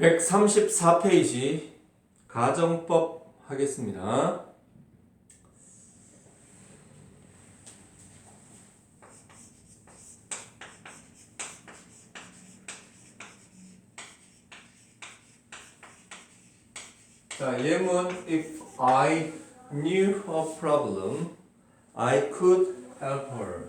134페이지 가정법 하겠습니다. 자, 예문 if I knew her problem, I could help her.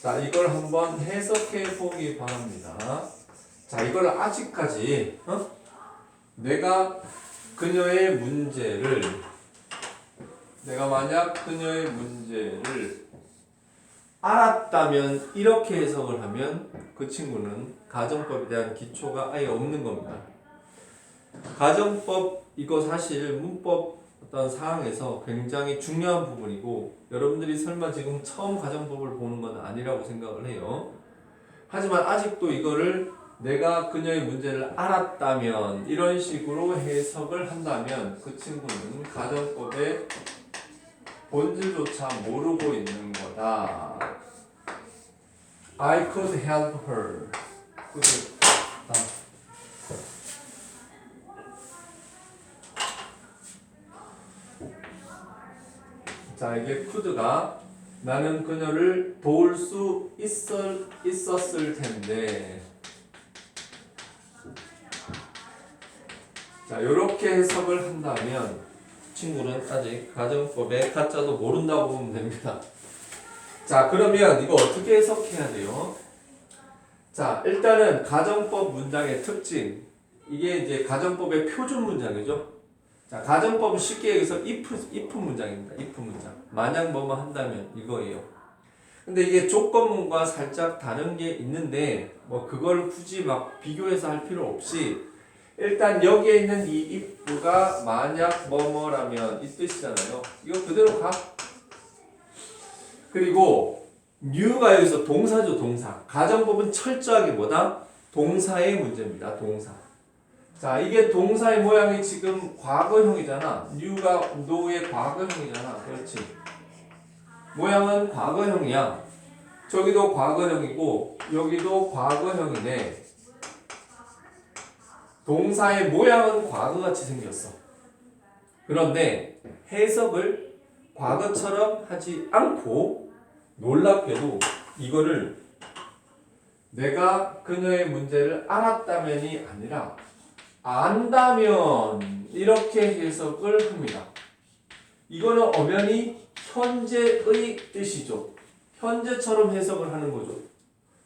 자, 이걸 한번 해석해 보기 바랍니다. 자, 이걸 아직까지 어? 내가 그녀의 문제를 내가 만약 그녀의 문제를 알았다면 이렇게 해석을 하면 그 친구는 가정법에 대한 기초가 아예 없는 겁니다. 가정법 이거 사실 문법 어떤 상황에서 굉장히 중요한 부분이고 여러분들이 설마 지금 처음 가정법을 보는 건 아니라고 생각을 해요. 하지만 아직도 이거를 내가 그녀의 문제를 알았다면 이런 식으로 해석을 한다면 그 친구는 가정법의 본질조차 모르고 있는 거다. I could help her. 아. 자, 이게 could가 나는 그녀를 도울 수 있었, 있었을 텐데. 자, 이렇게 해석을 한다면 친구는 아직 가정법의 가짜도 모른다고 보면 됩니다. 자, 그러면 이거 어떻게 해석해야 돼요? 자, 일단은 가정법 문장의 특징. 이게 이제 가정법의 표준 문장이죠. 자, 가정법은 쉽게 여기서 if, if 문장입니다. if 문장. 만약 뭐뭐 한다면 이거예요. 근데 이게 조건문과 살짝 다른 게 있는데 뭐 그걸 굳이 막 비교해서 할 필요 없이 일단 여기에 있는 이 if가 만약 뭐뭐라면 이 뜻이잖아요. 이거 그대로 가. 그리고 new가 여기서 동사죠, 동사. 가정법은 철저하게 뭐다? 동사의 문제입니다, 동사. 자, 이게 동사의 모양이 지금 과거형이잖아. new가 no의 과거형이잖아. 그렇지. 모양은 과거형이야. 저기도 과거형이고, 여기도 과거형이네. 동사의 모양은 과거같이 생겼어. 그런데 해석을 과거처럼 하지 않고 놀랍게도 이거를 내가 그녀의 문제를 알았다면이 아니라 안다면 이렇게 해석을 합니다. 이거는 엄연히 현재의 뜻이죠. 현재처럼 해석을 하는 거죠.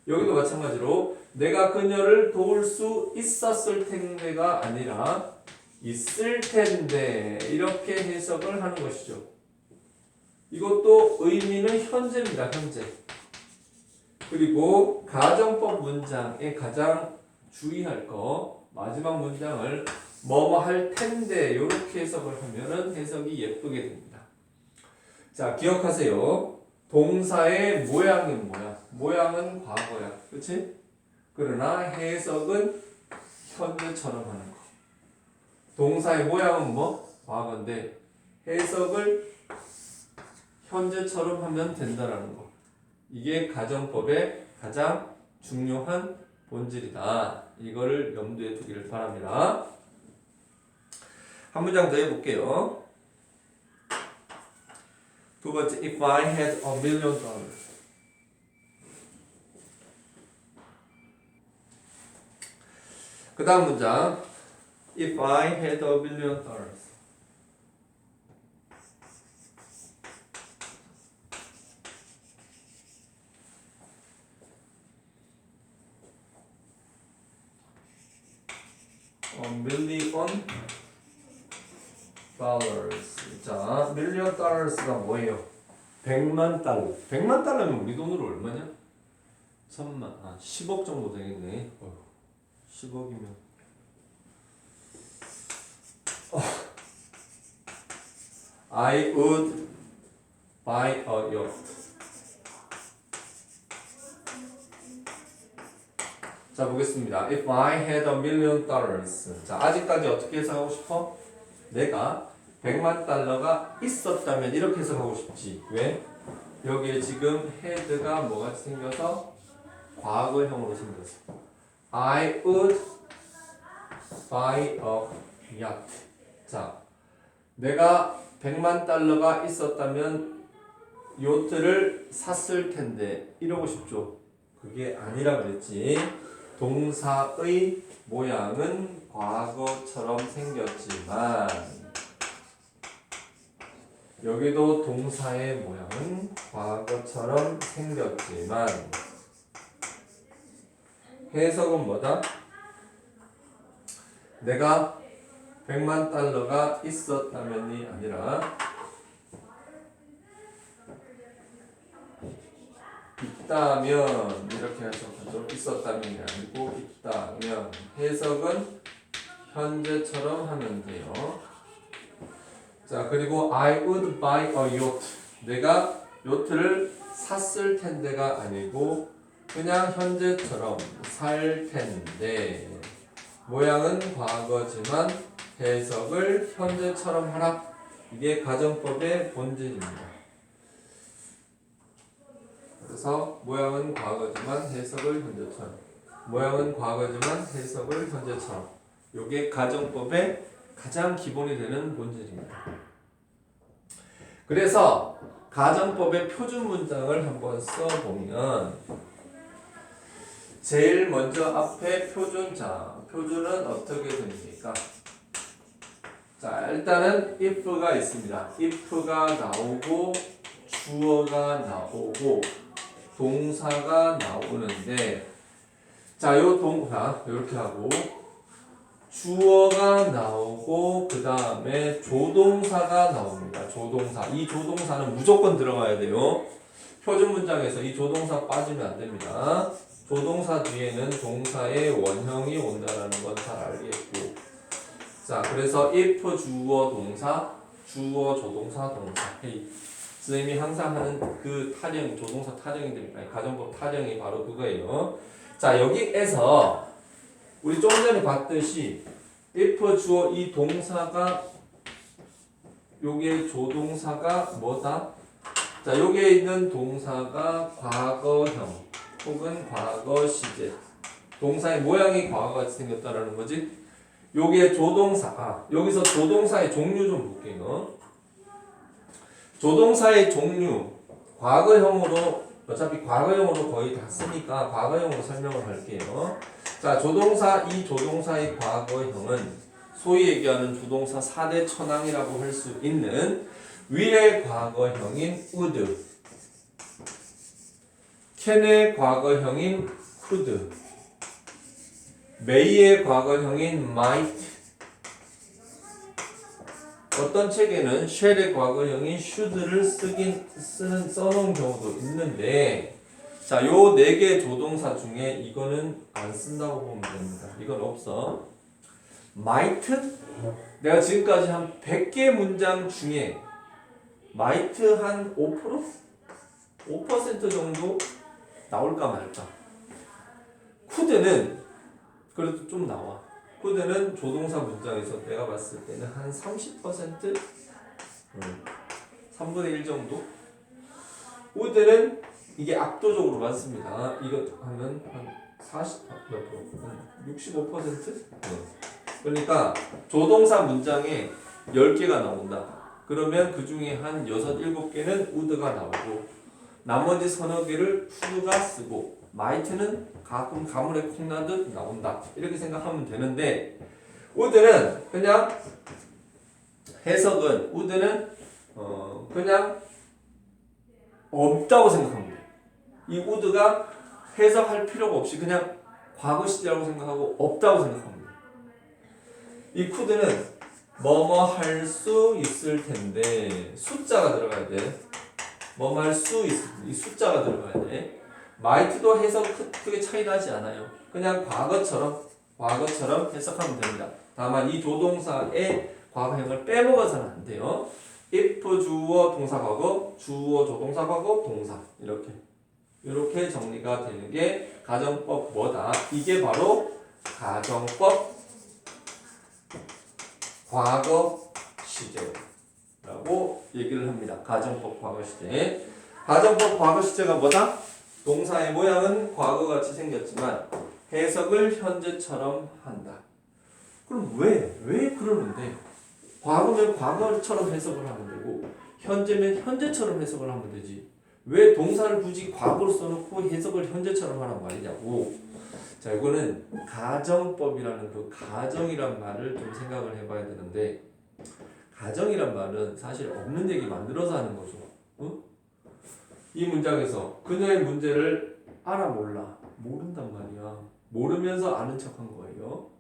여기도 마찬가지로 내가 그녀를 도울 수 있었을 텐데가 아니라 있을 텐데 이렇게 해석을 하는 것이죠. 이것도 의미는 현재입니다. 현재. 그리고 가정법 문장에 가장 주의할 거 마지막 문장을 뭐뭐 할 텐데 이렇게 해석을 하면은 해석이 예쁘게 됩니다. 자 기억하세요. 동사의 모양은 뭐야? 모양은 과거야. 그렇지? 그러나 해석은 현재처럼 하는 거. 동사의 모양은 뭐? 과거인데 해석을 현재처럼 하면 된다라는 거. 이게 가정법의 가장 중요한 본질이다. 이거를 염두에 두기를 바랍니다. 한 문장 더 해볼게요. 두 번째, if I had a million dollars. 그 다음 문장, if I had a million dollars. a million dollars. 자, million dollars가 뭐예요? 100만 달러. 100만 달러면 우리 돈으로 얼마냐? 천만. 아, 10억 정도 되겠네. 어휴, 10억이면. 어. I would buy a yacht. 자 보겠습니다. If I had a million dollars. 자 아직까지 어떻게 해석하고 싶어? 내가 100만 달러가 있었다면 이렇게 해석하고 싶지. 왜? 여기에 지금 had가 뭐같이 생겨서 과거형으로 생겼어. I would buy a yacht. 자, 내가 100만 달러가 있었다면 요트를 샀을 텐데 이러고 싶죠. 그게 아니라 그랬지. 동사의 모양은 과거처럼 생겼지만 여기도 동사의 모양은 과거처럼 생겼지만 해석은 뭐다? 내가 100만 달러가 있었다면이 아니라 있다면 이렇게 해석하죠. 있었다면이 아니고 있다면 해석은 현재처럼 하면 돼요. 자 그리고 I would buy a yacht. 내가 요트를 샀을 텐데가 아니고 그냥 현재처럼 살 텐데 모양은 과거지만 해석을 현재처럼 하라. 이게 가정법의 본질입니다. 그래서 모양은 과거지만 해석을 현재처럼 모양은 과거지만 해석을 현재처럼 이게 가정법의 가장 기본이 되는 본질입니다. 그래서 가정법의 표준 문장을 한번 써보면 제일 먼저 앞에 표준 자 표준은 어떻게 됩니까? 자 일단은 if가 있습니다. if가 나오고 주어가 나오고 동사가 나오는데 자, 요 동사 이렇게 하고 주어가 나오고 그 다음에 조동사가 나옵니다. 조동사. 이 조동사는 무조건 들어가야 돼요. 표준 문장에서 이 조동사 빠지면 안 됩니다. 조동사 뒤에는 동사의 원형이 온다라는 건 잘 알겠고. 자, 그래서 if 주어 동사, 주어 조동사 동사. 헤이. 선생님이 항상 하는 그 타령, 조동사 타령이 됩니까? 가정법 타령이 바로 그거예요. 자, 여기에서 우리 좀 전에 봤듯이 if 주어 이 동사가 요게 조동사가 뭐다? 자, 여기에 있는 동사가 과거형 혹은 과거 시제. 동사의 모양이 과거같이 생겼다라는 거지. 요게 조동사. 아, 여기서 조동사의 종류 좀 볼게요. 조동사의 종류 과거형으로 어차피 과거형으로 거의 다 쓰니까 과거형으로 설명을 할게요. 자, 조동사 이 조동사의 과거형은 소위 얘기하는 조동사 4대 천왕이라고 할 수 있는 will의 과거형인 would, can의 과거형인 could, may의 과거형인 might, 어떤 책에는 shall의 과거형인 should를 쓰긴 쓰는 써놓은 경우도 있는데 자, 요 네 개 조동사 중에 이거는 안 쓴다고 보면 됩니다. 이건 없어. might 내가 지금까지 한 100개 문장 중에 might 한 5%? 5% 정도 나올까 말까. could는 그래도 좀 나와. Could는 조동사 문장에서 내가 봤을 때는 한 30%? 음, 3분의 1 정도? would는 이게 압도적으로 많습니다. 이거 하면 한 40, 몇 프로? 한 65%? 네. 그러니까 조동사 문장에 10개가 나온다. 그러면 그 중에 한 6, 7개는 would가 나오고 나머지 서너 개를 would가 쓰고 might는 가끔 가물에 콩나듯 나온다. 이렇게 생각하면 되는데 would는 그냥 해석은 would는 어 그냥 없다고 생각합니다. 이 would가 해석할 필요가 없이 그냥 과거 시제라고 생각하고 없다고 생각합니다. 이 could는 뭐뭐 할 수 있을 텐데 숫자가 들어가야 돼. 뭐뭐 할 수 있을 이 숫자가 들어가야 돼. Might도 해석 크- 크게 차이 나지 않아요. 그냥 과거처럼 과거처럼 해석하면 됩니다. 다만 이 조동사의 과거형을 빼먹어서는 안 돼요. if 주어 동사 과거, 주어 조동사 과거, 동사 이렇게 이렇게 정리가 되는 게 가정법 뭐다? 이게 바로 가정법 과거 시제라고 얘기를 합니다. 가정법 과거 시제. 가정법 과거 시제가 뭐다? 동사의 모양은 과거같이 생겼지만 해석을 현재처럼 한다. 그럼 왜? 왜 그러는데? 과거면 과거처럼 해석을 하면 되고 현재면 현재처럼 해석을 하면 되지. 왜 동사를 굳이 과거로 써놓고 해석을 현재처럼 하란 말이냐고. 자, 이거는 가정법이라는 그 가정이란 말을 좀 생각을 해봐야 되는데 가정이란 말은 사실 없는 얘기 만들어서 하는 거죠. 응? 이 문장에서 그녀의 문제를 알아 몰라 모른단 말이야. 모르면서 아는 척한 거예요.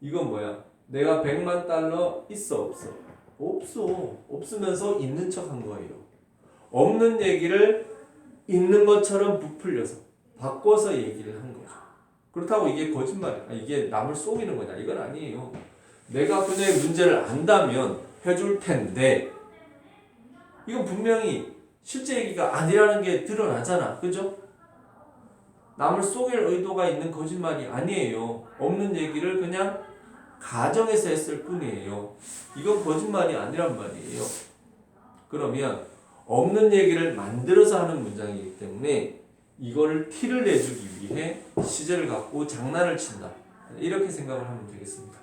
이건 뭐야? 내가 100만 달러 있어 없어? 없어. 없으면서 있는 척한 거예요. 없는 얘기를 있는 것처럼 부풀려서 바꿔서 얘기를 한 거죠. 그렇다고 이게 거짓말이야. 이게 남을 속이는 거냐? 이건 아니에요. 내가 그녀의 문제를 안다면 해줄 텐데 이건 분명히 실제 얘기가 아니라는 게 드러나잖아. 그죠? 남을 속일 의도가 있는 거짓말이 아니에요. 없는 얘기를 그냥 가정에서 했을 뿐이에요. 이건 거짓말이 아니란 말이에요. 그러면 없는 얘기를 만들어서 하는 문장이기 때문에 이거를 티를 내주기 위해 시제를 갖고 장난을 친다. 이렇게 생각을 하면 되겠습니다.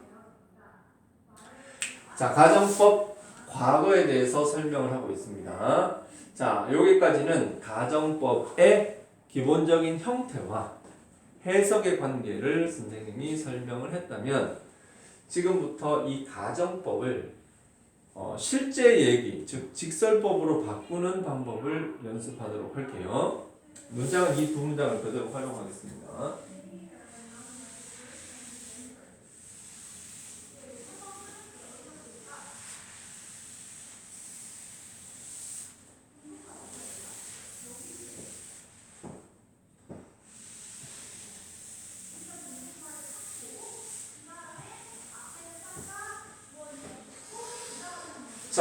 자, 가정법 과거에 대해서 설명을 하고 있습니다. 자, 여기까지는 가정법의 기본적인 형태와 해석의 관계를 선생님이 설명을 했다면 지금부터 이 가정법을 어, 실제 얘기, 즉 직설법으로 바꾸는 방법을 연습하도록 할게요. 문장은 이 두 문장을 그대로 활용하겠습니다.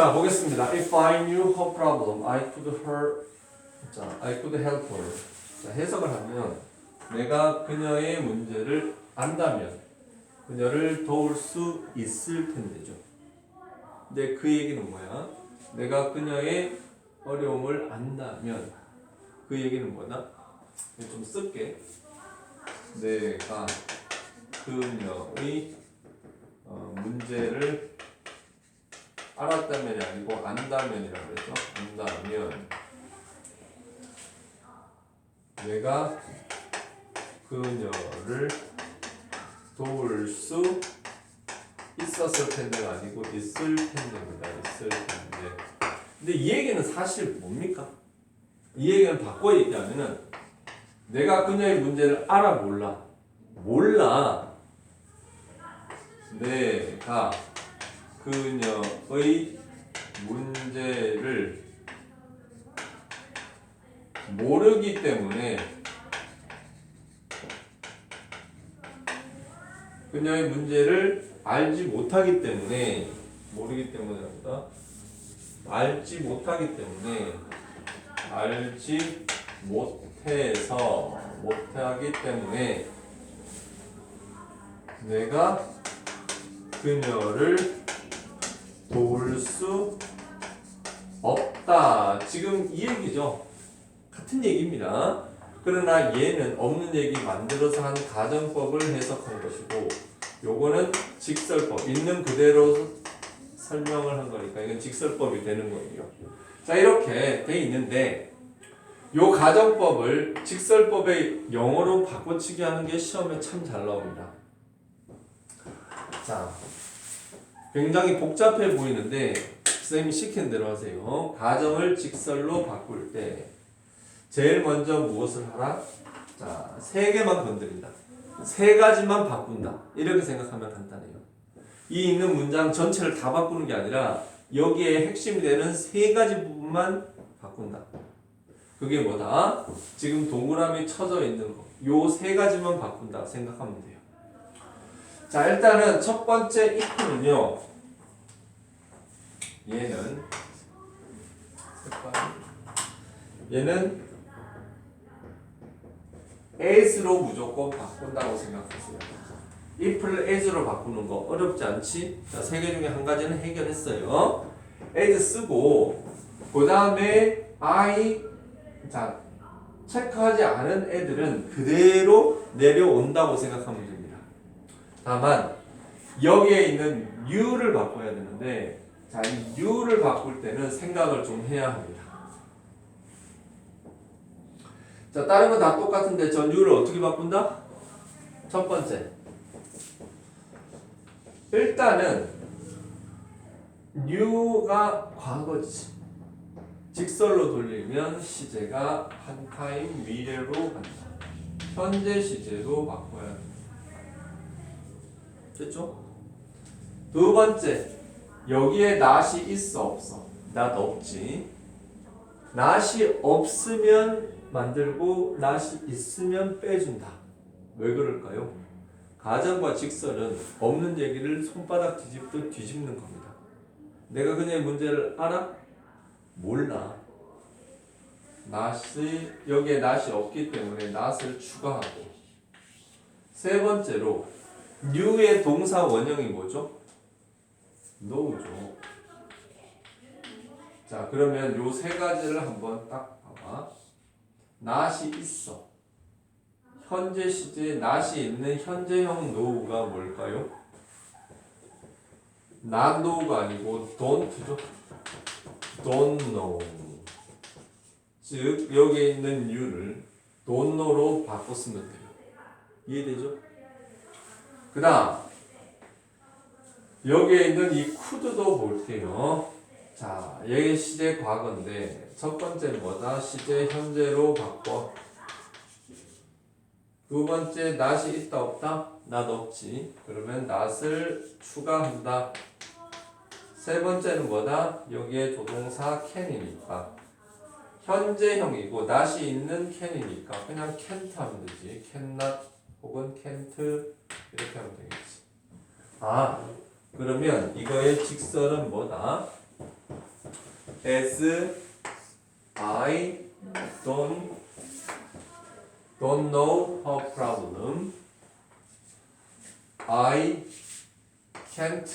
자 보겠습니다. If I knew her problem, I could her. 자, I could help her. 자 해석을 하면 내가 그녀의 문제를 안다면 그녀를 도울 수 있을 텐데죠. 근데 그 얘기는 뭐야? 내가 그녀의 어려움을 안다면 그 얘기는 뭐다? 좀 쓸게. 내가 그녀의 어, 문제를 알았다면이 아니고 안다면이라고 그랬죠. 안다면 내가 그녀를 도울 수 있었을 텐데가 아니고 있을 텐데입니다. 있을 텐데. 근데 이 얘기는 사실 뭡니까? 이 얘기는 바꿔 얘기하면은 내가 그녀의 문제를 알아 몰라. 몰라. 내가 그녀의 문제를 모르기 때문에 그녀의 문제를 알지 못하기 때문에 모르기 때문에보다 알지 못하기 때문에 알지 못해서 못하기 때문에 내가 그녀를 도울 수 없다. 지금 이 얘기죠. 같은 얘기입니다. 그러나 얘는 없는 얘기 만들어서 한 가정법을 해석한 것이고 요거는 직설법 있는 그대로 설명을 한 거니까 이건 직설법이 되는 거예요. 자 이렇게 돼 있는데 요 가정법을 직설법의 영어로 바꿔치기 하는 게 시험에 참 잘 나옵니다. 자 굉장히 복잡해 보이는데 선생님이 시킨 대로 하세요. 가정을 직설로 바꿀 때 제일 먼저 무엇을 하라? 자, 세 개만 건드린다. 세 가지만 바꾼다. 이렇게 생각하면 간단해요. 이 있는 문장 전체를 다 바꾸는 게 아니라 여기에 핵심이 되는 세 가지 부분만 바꾼다. 그게 뭐다? 지금 동그라미 쳐져 있는 거. 요 세 가지만 바꾼다 생각하면 돼요. 자, 일단은 첫 번째 if는요. 얘는 얘는 as로 무조건 바꾼다고 생각하세요. if를 as로 바꾸는 거 어렵지 않지? 자, 세개 중에 한 가지는 해결했어요. as 쓰고 그 다음에 I 자 체크하지 않은 애들은 그대로 내려온다고 생각하면 됩니다. 다만 여기에 있는 U를 바꿔야 되는데 자, 이 U를 바꿀 때는 생각을 좀 해야 합니다. 자, 다른 건 다 똑같은데 전 U를 어떻게 바꾼다? 첫 번째. 일단은 U가 과거지. 직설로 돌리면 시제가 한 타임 미래로 간다. 현재 시제로 바꿔야 된다. 됐죠? 두 번째. 여기에 낫이 있어 없어? 낫 없지. 낫이 없으면 만들고 낫이 있으면 빼준다. 왜 그럴까요? 가정과 직설은 없는 얘기를 손바닥 뒤집듯 뒤집는 겁니다. 내가 그녀의 문제를 알아? 몰라. 낫이 여기에 낫이 없기 때문에 낫을 추가하고 세 번째로 new의 동사 원형이 뭐죠? know죠. 자 그러면 요 세 가지를 한번 딱 봐봐. 낫이 있어. 현재 시제에 낫이 있는 현재형 know가 뭘까요? not know가 아니고 don't죠. don't know. 즉 여기에 있는 you를 don't know로 바꿔 쓰면 돼요. 이해되죠? 그 다음 여기에 있는 이 could도 볼게요. 자, 얘 시제 과거인데 첫 번째 뭐다? 시제 현재로 바꿔. 두 번째 낫이 있다 없다? 낫 없지. 그러면 낫을 추가한다. 세 번째는 뭐다? 여기에 조동사 can이니까 현재형이고 낫이 있는 can이니까 그냥 can't 하면 되지. cannot 혹은 can't 이렇게 하면 되겠지. 아 그러면 이거의 직설은 뭐다? as I don't don't know her problem. I can't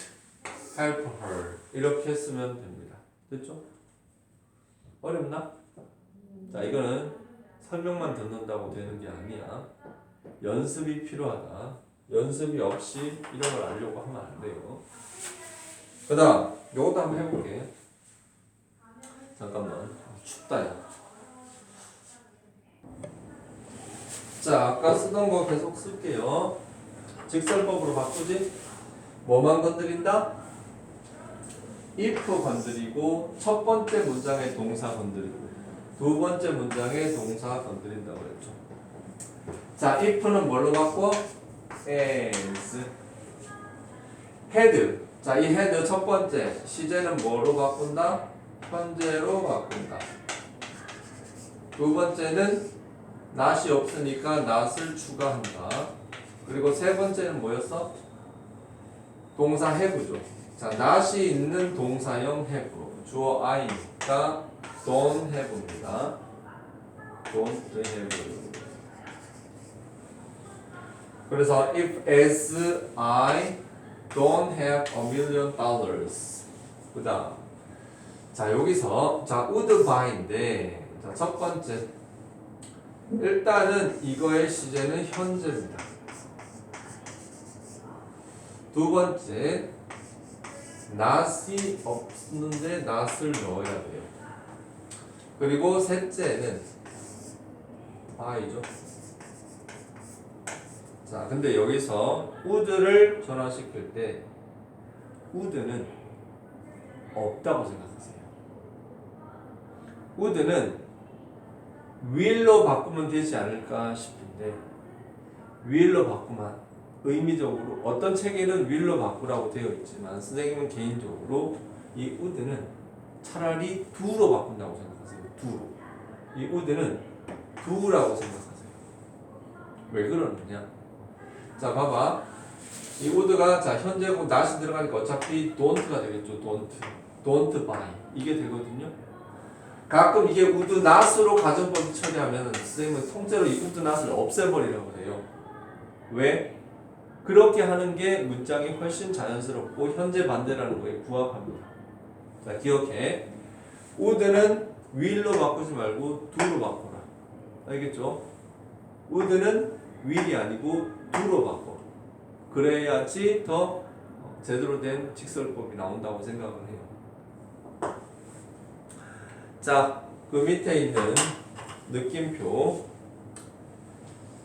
help her. 이렇게 쓰면 됩니다. 됐죠? 어렵나? 자, 이거는 설명만 듣는다고 되는 게 아니야. 연습이 필요하다. 연습이 없이 이런 걸 알려고 하면 안 돼요. 그 다음, 요것도 한번 해볼게. 잠깐만. 아, 춥다, 야. 자, 아까 쓰던 거 계속 쓸게요. 직설법으로 바꾸지? 뭐만 건드린다? if 건드리고 첫 번째 문장의 동사 건드리고 두 번째 문장의 동사 건드린다고 했죠. 자, if는 뭘로 바꿔? as had. 자, 이 had 첫 번째 시제는 뭐로 바꾼다? 현재로 바꾼다. 두 번째는 낫이 없으니까 낫을 추가한다. 그리고 세 번째는 뭐였어? 동사 have죠. 자, 낫이 있는 동사형 have. 주어 I니까 don't have입니다. don't have. 그래서 if as I don't have a million dollars. 그다음 자 여기서 자 would buy인데 자첫 번째 일단은 이거의 시제는 현재입니다. 두 번째 not이 없는데 not을 넣어야 돼요. 그리고 셋째는 I죠. 자, 근데 여기서 would를 전환시킬 때 would는 없다고 생각하세요. would는 will로 바꾸면 되지 않을까 싶은데 will로 바꾸면 의미적으로 어떤 책에는 will로 바꾸라고 되어 있지만 선생님은 개인적으로 이 would는 차라리 do로 바꾼다고 생각하세요. do로. 이 would는 do라고 생각하세요. 왜 그러느냐? 자, 봐봐. 이 would가 자 현재고 not이 들어가니까 어차피 don't가 되겠죠. don't. don't buy. 이게 되거든요. 가끔 이게 would not으로 가정법 처리하면 선생님은 통째로 이 would not을 없애버리라고 해요. 왜? 그렇게 하는 게 문장이 훨씬 자연스럽고 현재 반대라는 거에 부합합니다. 자, 기억해. would는 will로 바꾸지 말고 do로 바꿔라. 알겠죠? would는 will이 아니고 do로 바꿔. 그래야지 더 제대로 된 직설법이 나온다고 생각을 해요. 자, 그 밑에 있는 느낌표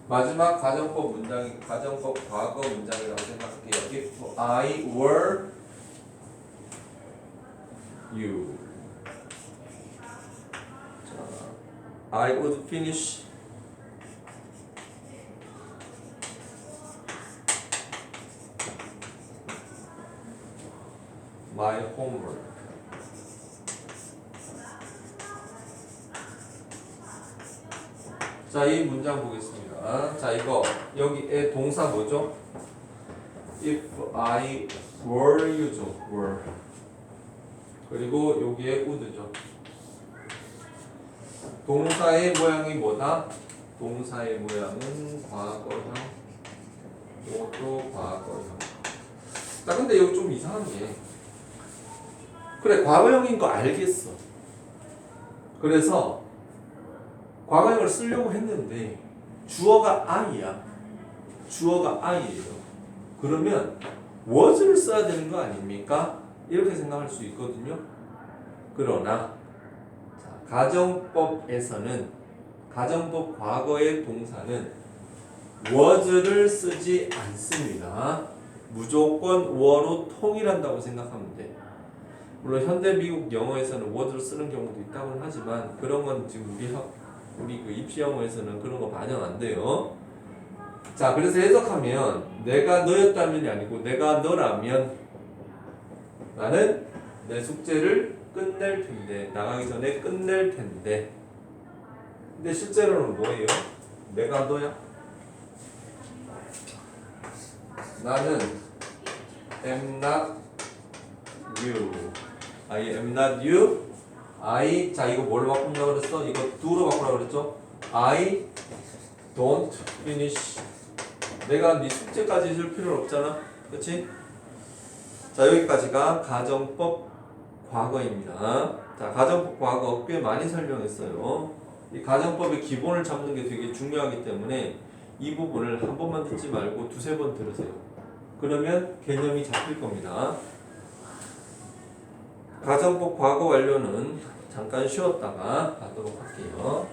마지막 가정법 문장이 가정법 과거 문장이라고 생각할게요. If I were you, 자, I would finish my homework. 자, 이 문장 보겠습니다. 자, 이거 여기에 동사 뭐죠? If I were you죠. were. 그리고 여기에 would죠. 동사의 모양이 뭐다? 동사의 모양은 과거형, 이것도 과거형. 자, 근데 여기 좀 이상한 게 그래, 과거형인 거 알겠어. 그래서 과거형을 쓰려고 했는데 주어가 I야. 주어가 I예요. 그러면 was를 써야 되는 거 아닙니까? 이렇게 생각할 수 있거든요. 그러나 자, 가정법에서는 가정법 과거의 동사는 was를 쓰지 않습니다. 무조건 were 통일한다고 생각하면 돼. 물론 현대 미국 영어에서는 word를 쓰는 경우도 있다고는 하지만 그런 건 지금 우리 학 우리 그 입시 영어에서는 그런 거 반영 안 돼요. 자, 그래서 해석하면 내가 너였다면이 아니고 내가 너라면 나는 내 숙제를 끝낼 텐데 나가기 전에 끝낼 텐데. 근데 실제로는 뭐예요? 내가 너야? 나는 am not you. I am not you. I 자 이거 뭘로 바꾼다 그랬어? 이거 do로 바꾸라 그랬죠? I don't finish. 내가 네 숙제까지 해줄 필요 없잖아, 그렇지? 자 여기까지가 가정법 과거입니다. 자 가정법 과거 꽤 많이 설명했어요. 이 가정법의 기본을 잡는 게 되게 중요하기 때문에 이 부분을 한 번만 듣지 말고 두세 번 들으세요. 그러면 개념이 잡힐 겁니다. 가정법 과거 완료는 잠깐 쉬었다가 하도록 할게요.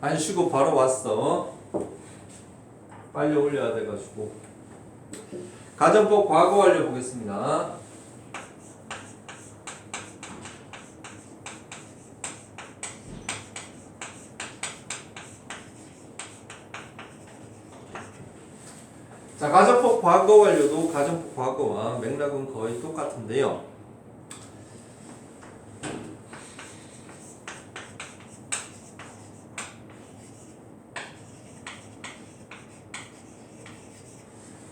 안 쉬고 바로 왔어. 빨리 올려야 돼가지고. 가정법 과거 완료 보겠습니다. 자, 가정법 과거 완료도 가정법 과거와 맥락은 거의 똑같은데요.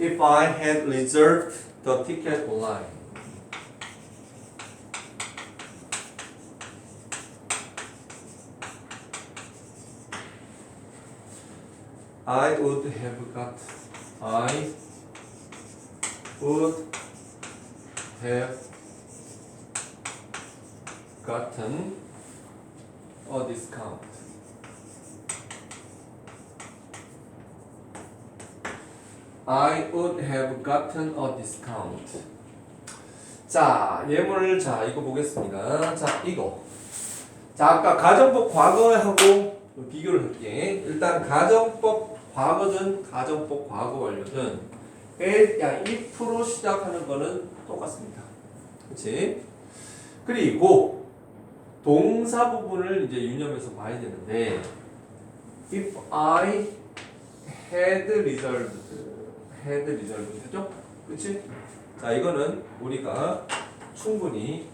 If I had reserved the ticket online. I would have got I would have gotten a discount. I would have gotten a discount. 자, 예문을 자, 이거 보겠습니다. 자, 이거. 자, 아까 가정법 과거하고 비교를 할게. 일단 가정법 과거든 가정법 과거 완료든 에, 야, if로 시작하는 거는 똑같습니다. 그렇지? 그리고 동사 부분을 이제 유념해서 봐야 되는데 if I had reserved had reserved 그죠? 그렇지? 자, 이거는 우리가 충분히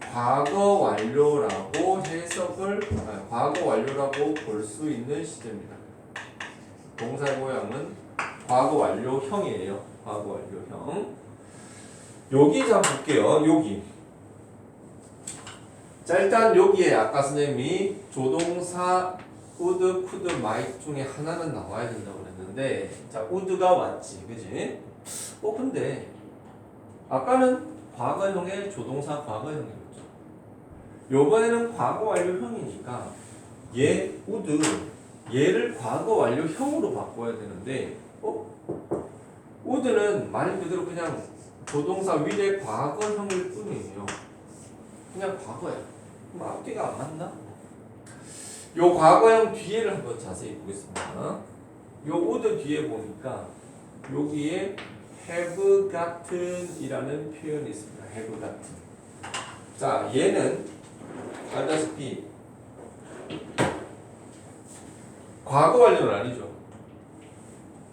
과거 완료라고 해석을 아, 과거 완료라고 볼 수 있는 시제입니다. 동사의 모양은 과거 완료형이에요. 과거 완료형. 여기 자 볼게요. 여기. 자 일단 여기에 아까 선생님이 조동사 would, could, might 중에 하나는 나와야 된다고 그랬는데 자 would가 왔지, 그지? 어 근데 아까는 과거형의 조동사 과거형이었죠. 요번에는 과거 완료형이니까 얘 우드 얘를 과거 완료형으로 바꿔야 되는데 어? 우드는 말 그대로 그냥 조동사 위의 과거형일 뿐이에요. 그냥 과거야. 그럼 앞뒤가 안 맞나? 요 과거형 뒤에를 한번 자세히 보겠습니다. 요 우드 뒤에 보니까 여기에 have gotten이라는 표현이 있습니다. have gotten. 자, 얘는 알다시피 과거 완료는 아니죠.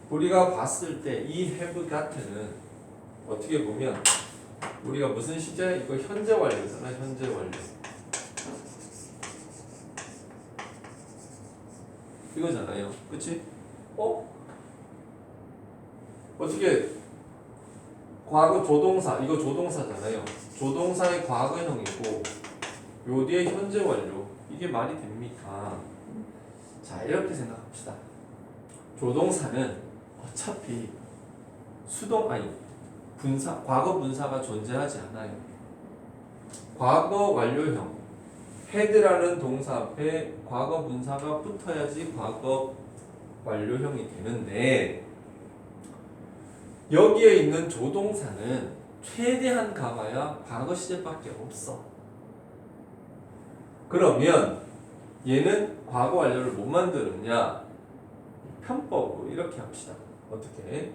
우리가 봤을 때 이 have gotten은 어떻게 보면 우리가 무슨 시제? 이거 현재 완료잖아. 현재 완료. 이거잖아요. 그치? 어? 어떻게 과거 조동사 이거 조동사잖아요. 조동사의 과거형이고 요 뒤에 현재 완료 이게 말이 됩니까? 자 이렇게 생각합시다. 조동사는 어차피 수동 아니 분사 과거 분사가 존재하지 않아요. 과거 완료형 헤드라는 동사 앞에 과거 분사가 붙어야지 과거 완료형이 되는데 여기에 있는 조동사는 최대한 가봐야 과거 시제밖에 없어. 그러면 얘는 과거 완료를 못 만드느냐? 편법으로 이렇게 합시다. 어떻게?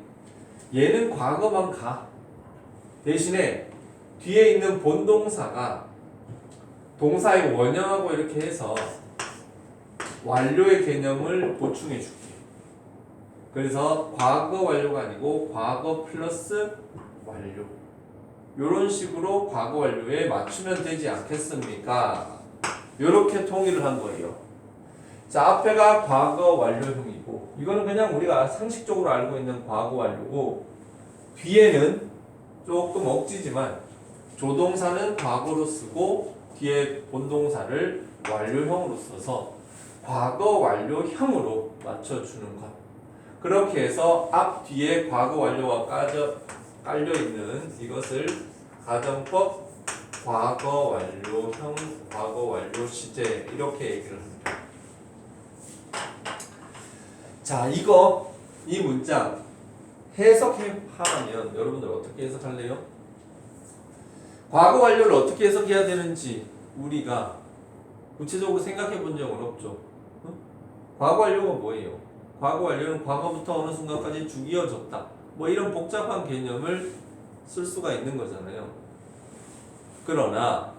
얘는 과거만 가. 대신에 뒤에 있는 본동사가 동사의 원형하고 이렇게 해서 완료의 개념을 보충해 줄게. 그래서 과거 완료가 아니고 과거 플러스 완료. 이런 식으로 과거 완료에 맞추면 되지 않겠습니까? 이렇게 통일을 한 거예요. 자, 앞에가 과거 완료형이고, 이거는 그냥 우리가 상식적으로 알고 있는 과거 완료고, 뒤에는 조금 억지지만, 조동사는 과거로 쓰고, 뒤에 본동사를 완료형으로 써서, 과거 완료형으로 맞춰주는 것. 그렇게 해서 앞 뒤에 과거 완료가 까져, 깔려 있는 이것을 가정법 과거 완료형, 과거 완료 시제 이렇게 얘기를 합니다. 자, 이거 이 문장 해석해 하면 여러분들 어떻게 해석할래요? 과거 완료를 어떻게 해석해야 되는지 우리가 구체적으로 생각해 본 적은 없죠. 응? 과거 완료가 뭐예요? 과거 완료는 과거부터 어느 순간까지 쭉 이어졌다. 뭐 이런 복잡한 개념을 쓸 수가 있는 거잖아요. 그러나